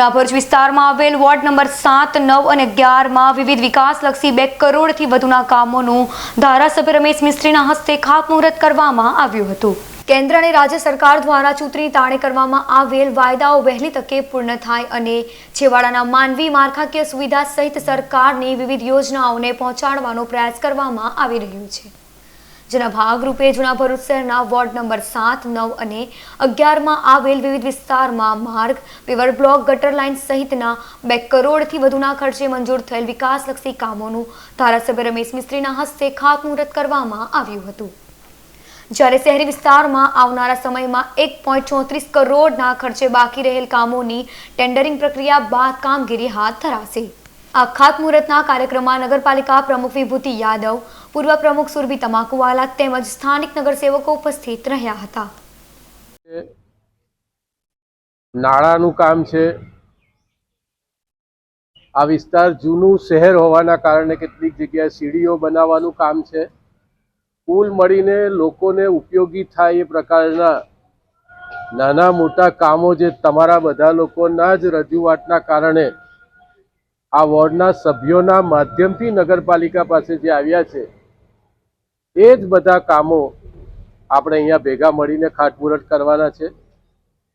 જૂના ભરૂચ વિસ્તારમાં આવેલ વોર્ડ નંબર સાત, નવ અને અગિયારમાં વિવિધ વિકાસલક્ષી બે કરોડથી વધુના કામોનું ધારાસભ્ય રમેશ મિસ્ત્રીના હસ્તે ખાતમુહૂર્ત કરવામાં આવ્યું હતું. કેન્દ્ર અને રાજ્ય સરકાર દ્વારા ચૂંટણી તાણે કરવામાં આવેલ વાયદાઓ વહેલી તકે પૂર્ણ થાય અને છેવાડાના માનવી માળખાકીય સુવિધા સહિત સરકારની વિવિધ યોજનાઓને પહોંચાડવાનો પ્રયાસ કરવામાં આવી રહ્યો છે. જેના ભાગરૂપે જૂના ભરૂચ શહેરના વોર્ડ નંબર સાત, નવ અને અગિયારમાં આવેલ વિવિધ વિસ્તારમાં માર્ગ પેવર બ્લોક, ગટર લાઇન સહિતના બે કરોડથી વધુના ખર્ચે મંજૂર થયેલ વિકાસલક્ષી કામોનું ધારાસભ્ય રમેશ મિસ્ત્રીના હસ્તે ખાતમુહૂર્ત કરવામાં આવ્યું હતું. જ્યારે શહેરી વિસ્તારમાં આવનારા સમયમાં એક પોઈન્ટ ચોત્રીસ કરોડના ખર્ચે બાકી રહેલ કામોની ટેન્ડરિંગ પ્રક્રિયા બાદ કામગીરી હાથ ધરાશે. આ ખાતમુહૂર્તના કાર્યક્રમમાં નગરપાલિકા પ્રમુખ વિભૂતિ યાદવ પૂર્વ પ્રમુખ સુરભી તમાકુવાલા તેમજ સ્થાનિક નગરસેવકો ઉપસ્થિત રહ્યા હતા. નાળાનું કામ છે. આ વિસ્તાર જૂનું શહેર હોવાના કારણે કેટલીક જગ્યાએ સીડીઓ બનાવવાનું કામ છે. કુલ મળીને લોકોને ઉપયોગી થાય એ પ્રકારના નાના મોટા કામો જે તમારા બધા લોકોના જ રજૂઆતના કારણે આ વોર્ડના સભ્યોના માધ્યમથી નગરપાલિકા પાસે જે આવ્યા છે એ જ બધા કામો આપણે અહીંયા ભેગા મળીને ખાતમુહૂર્ત કરવાના છે.